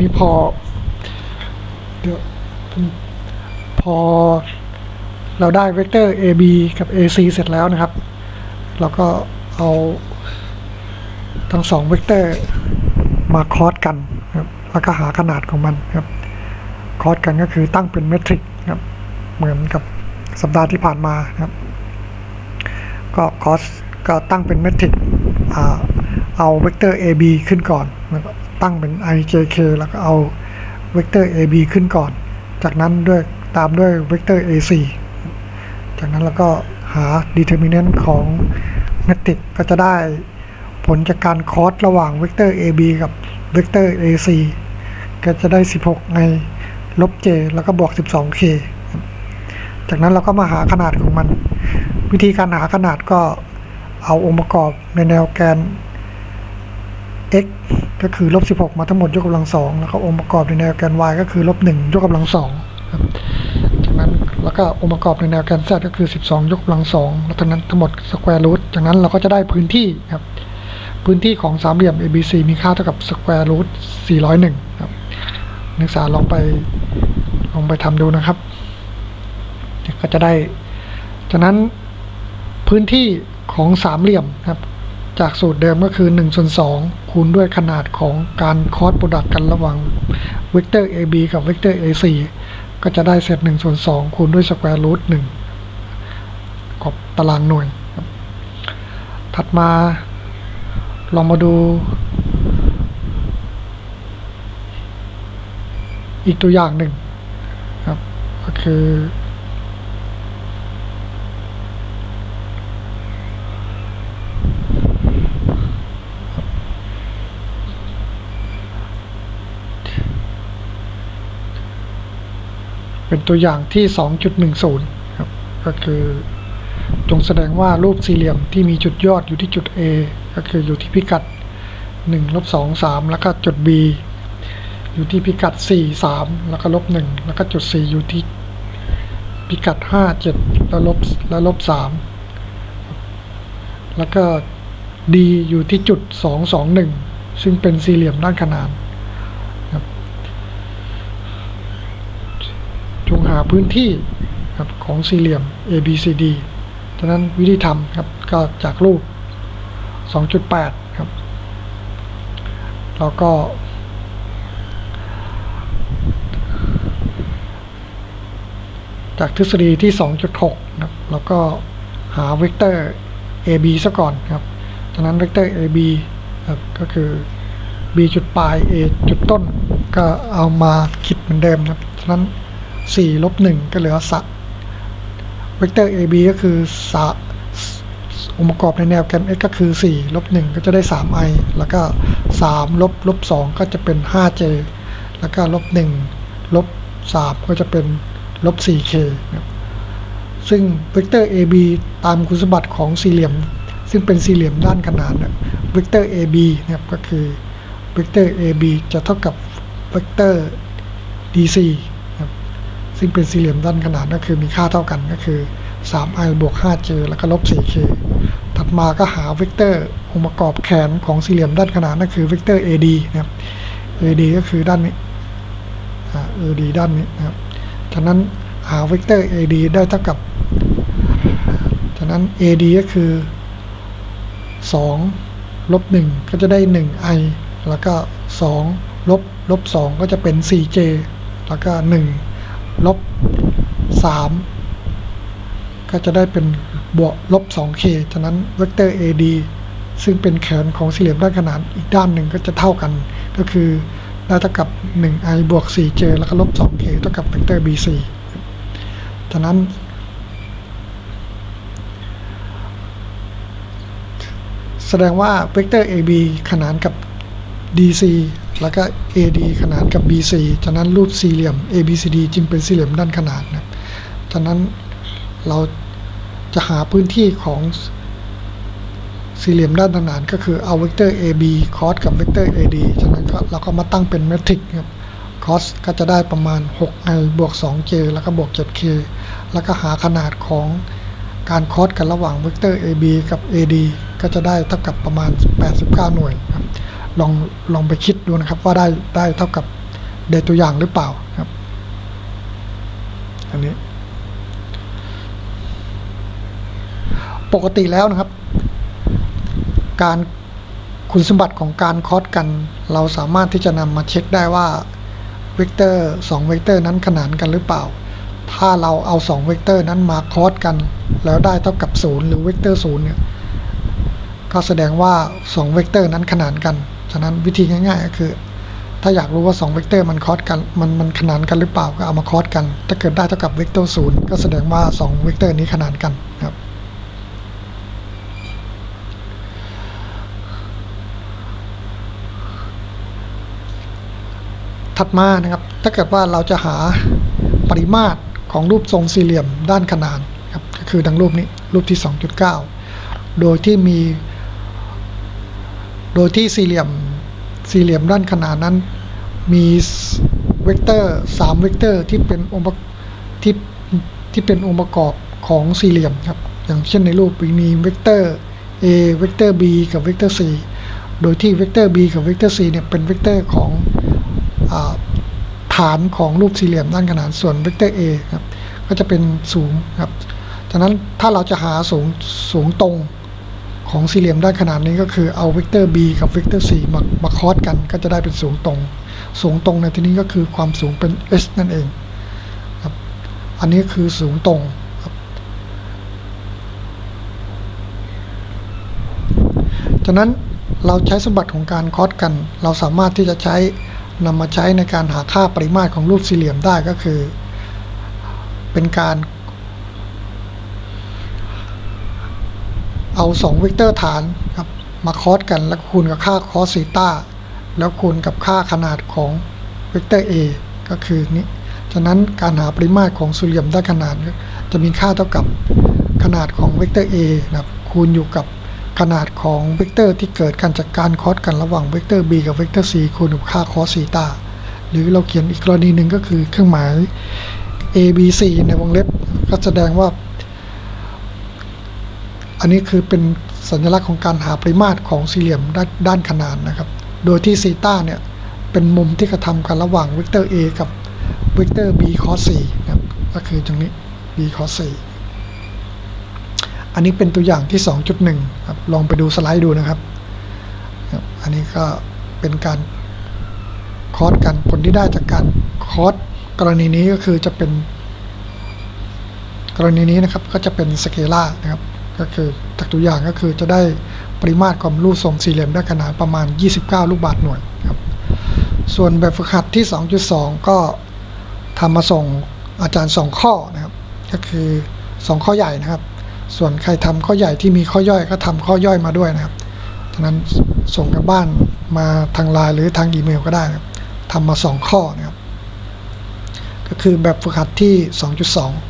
นี้พอ เดี๋ยวพอเราได้เวกเตอร์ AB กับ AC เสร็จแล้วนะครับ เราก็เอาทั้งสองเวกเตอร์มาคอสกันครับแล้วก็หาขนาดของมันครับคอสกันก็คือตั้งเป็นเมทริกครับ เหมือนกับสัปดาห์ที่ผ่านมาครับ ก็คอสก็ตั้งเป็นเมทริกเอาเวกเตอร์ AB ขึ้นก่อน ตั้งเป็น ijk แล้วก็เอาเวกเตอร์ AB ขึ้นก่อน จากนั้นด้วยตามด้วยเวกเตอร์ AC จากนั้นเราก็หา determinant ของเมทริกก็จะได้ผลจากการคอสระหว่างเวกเตอร์ AB กับเวกเตอร์ AC ก็จะได้ 16 ในลบ j แล้วก็บวก 12k จากนั้นเราก็มาหาขนาดของมัน วิธีการหาขนาดก็เอาองค์ประกอบในแนวแกน x ก็คือลบ16 มาทั้งหมดยกกำลังสองแล้วก็องค์ประกอบในแนวแกน y ก็คือลบ1ยกกำลังสองครับจากนั้นแล้วก็องค์ประกอบในแนวแกน z ก็คือ 12 ยกกำลังสองแล้วจากนั้นทั้งหมดสแควร์รูทจากนั้นเราก็จะได้พื้นที่ครับพื้นที่ของสามเหลี่ยม ABC มีค่าเท่ากับสแควร์รูท401ครับนักศึกษาลองไปลองไปทำดูนะครับ ก็จะได้ จากนั้นพื้นที่ของสามเหลี่ยมครับ จากสูตรเดิมก็คือ1ส่วน2คูณด้วยขนาดของการคอสโปรดักต์กันระหว่างเวกเตอร์ AB กับเวกเตอร์ AC ก็จะได้เศษ1ส่วน2คูณด้วยสแควร์รูท1กับตารางหน่วย ถัดมาลองมาดู อีกตัวอย่างหนึ่งครับก็คือ เป็นตัวอย่างที่ 2.10 ครับ ก็คือจงแสดงว่ารูปสี่เหลี่ยมที่มีจุดยอดอยู่ที่จุด A ก็คืออยู่ที่พิกัด1ลบ2 3 แล้วก็จุด B อยู่ที่พิกัด 4 3 แล้วก็ลบ1แล้วก็จุด C อยู่ที่พิกัด 5 7 แล้วลบแล้วลบ3แล้วก็ D อยู่ที่จุด 2 2 1 ซึ่งเป็นสี่เหลี่ยมด้านขนาน จงหา พื้นที่ครับของสี่เหลี่ยม ABCD ดังนั้นวิธีทำครับก็จากรูป 2.8 ครับแล้วก็ จากทฤษฎีที่ 2.6 ครับ แล้วก็หาเวกเตอร์ AB ซะก่อนครับจากนั้นเวกเตอร์ AB ครับก็คือ b จุดปลาย a จุดต้น ก็เอามาคิดเหมือนเดิมครับฉะนั้น 4ลบ1ก็เหลือสะเวกเตอร์ ab ก็คือสะองค์ประกอบในแนวแกน x ก็คือ4ลบ1ก็จะได้ 3i แล้วก็ 3 ลบลบ2ก็จะเป็น 5j แล้วก็ลบ1ลบ3ก็จะเป็นลบ 4k ซึ่งเวกเตอร์ ab ตามคุณสมบัติของสี่เหลี่ยม ซึ่งเป็นสี่เหลี่ยมด้านขนานเวกเตอร์ ab นะครับก็คือเวกเตอร์ ab จะเท่ากับเวกเตอร์ dc ซึ่งเป็นสี่เหลี่ยมด้านขนานก็คือมีค่าเท่ากันก็คือ 3i บวก 5j แล้วก็ลบ 4k ถัดมาก็หาเวกเตอร์องค์ประกอบแขนของสี่เหลี่ยมด้านขนานนั่นคือเวกเตอร์ ad นะครับ ad ก็คือด้านนี้อ่า ad ด้านนี้นะครับฉะนั้นหาเวกเตอร์ ad ได้เท่ากับ ฉะนั้น ad ก็คือ 2 ลบ 1 ก็จะได้ 1i แล้วก็ 2 ลบ ลบ 2 ก็จะเป็น 4j แล้วก็ 1 ลบ 3 ก็จะได้เป็นบวกลบ 2k ฉะนั้นเวกเตอร์ ad ซึ่งเป็นแขนของสี่เหลี่ยมด้านขนานอีกด้านหนึ่งก็จะเท่ากัน ก็คือได้เท่ากับ 1i บวก 4j แล้วก็ลบ 2k เท่ากับเวกเตอร์ bc ฉะนั้น แสดงว่าเวกเตอร์ AB ขนานกับ DC แล้วก็ AD ขนานกับ BC ฉะนั้นรูปสี่เหลี่ยม ABCD จึงเป็นสี่เหลี่ยมด้านขนานนะฉะนั้นเราจะหาพื้นที่ของสี่เหลี่ยมด้านขนานก็คือเอาเวกเตอร์ AB cos กับเวกเตอร์ AD ฉะนั้นก็เราก็มาตั้งเป็นเมทริกครับ cos ก็จะได้ประมาณ 6i บวก 2j แล้วก็บวก 7k แล้วก็หาขนาดของการคอสกันระหว่างเวกเตอร์ AB กับ AD ก็จะได้เท่ากับประมาณ 89 หน่วยครับลองลองไปคิด ดูนะครับว่าได้ได้เท่ากับในตัวอย่างหรือเปล่าครับ อันนี้ ปกติแล้วนะครับ การคุณสมบัติของการคอสกัน เราสามารถที่จะนำมาเช็คได้ว่าเวกเตอร์2เวกเตอร์นั้นขนานกันหรือเปล่า ถ้าเราเอา2เวกเตอร์นั้นมาคอสกัน แล้วได้เท่ากับ 0 หรือเวกเตอร์0เนี่ยก็แสดงว่า 2 เวกเตอร์นั้นขนานกัน ฉะนั้นวิธีง่ายๆก็คือ ถ้าอยากรู้ว่า 2 เวกเตอร์มันคอสกันมันมันขนานกันหรือเปล่าก็เอามาคอสกัน ถ้าเกิดได้เท่ากับเวกเตอร์0ก็แสดงว่า 2 เวกเตอร์นี้ขนานกันครับถัดมานะครับ ถ้าเกิดว่าเราจะหาปริมาตรของรูปทรงสี่เหลี่ยมด้านขนานครับก็คือดังรูปนี้รูปที่ 2.9 โดยที่มี โดยที่สี่เหลี่ยมสี่เหลี่ยมด้านขนานนั้น มีเวกเตอร์3เวกเตอร์ที่เป็นองค์ประที่ที่เป็นองค์ประกอบของสี่เหลี่ยมครับ อย่างเช่นในรูปมีเวกเตอร์ a เวกเตอร์ b กับเวกเตอร์ c โดยที่เวกเตอร์ b กับเวกเตอร์ c เนี่ยเป็นเวกเตอร์ของฐานของรูปสี่เหลี่ยมด้านขนานส่วนเวกเตอร์ a ครับก็จะเป็นสูงครับจากนั้นถ้าเราจะหาสูงสูงตรง ของสี่เหลี่ยมได้ขนานนี้ก็คือเอาเวกเตอร์ b กับเวกเตอร์ c มามาคอสกันก็จะได้เป็นสูงตรง สูงตรงในที่นี้ก็คือความสูงเป็น h นั่นเองครับอันนี้คือสูงตรงครับจากนั้นเราใช้สมบัติของการคอสกัน เราสามารถที่จะใช้นำมาใช้ในการหาค่าปริมาตรของรูปสี่เหลี่ยมได้ก็คือ เป็นการ เอา 2 เวกเตอร์ฐานครับมาคอสกันแล้วคูณกับค่าคอสซีตาแล้วคูณกับค่าขนาดของเวกเตอร์ a ก็คือนี้ ฉะนั้นการหาปริมาตรของสี่เหลี่ยมด้านขนานจะมีค่าเท่ากับขนาดของเวกเตอร์ a นะครับคูณอยู่กับขนาดของเวกเตอร์ที่เกิดการจากการคอสกันระหว่างเวกเตอร์ b กับเวกเตอร์ c คูณกับค่าคอสซีตาหรือเราเขียนอีกกรณีหนึ่งก็คือเครื่องหมาย a b c ในวงเล็บก็แสดงว่า อันนี้คือเป็นสัญลักษณ์ของการหาปริมาตรของสี่เหลี่ยมด้านด้านขนานนะครับ โดยที่ซีตาเนี่ยเป็นมุมที่กระทำกันระหว่างเวกเตอร์ a กับเวกเตอร์ b cos 4นะครับก็คือตรงนี้ b cos 4อันนี้เป็นตัวอย่างที่ 2.1ครับลองไปดูสไลด์ดูนะครับครับ อันนี้ก็เป็นการคอสกันผลที่ได้จากการคอสกรณีนี้ก็คือจะเป็น กรณีนี้นะครับก็จะเป็นสเกล่านะครับ ก็คือจากตัวอย่างก็คือจะได้ปริมาตรความรูปทรงสี่เหลี่ยมได้ขนานประมาณ 29 ลูกบาศก์หน่วยครับส่วนแบบฝึกหัดที่ 2.2 ก็ทำมาส่งอาจารย์ 2 ข้อนะครับ ก็คือ 2 ข้อใหญ่นะครับ ส่วนใครทำข้อใหญ่ที่มีข้อย่อยก็ทำข้อย่อยมาด้วยนะครับฉะนั้นส่งกันบ้านมาทางไลน์หรือทางอีเมลก็ได้นะครับทำมา 2 ข้อนะครับ ก็คือแบบฝึกหัดที่ 2.2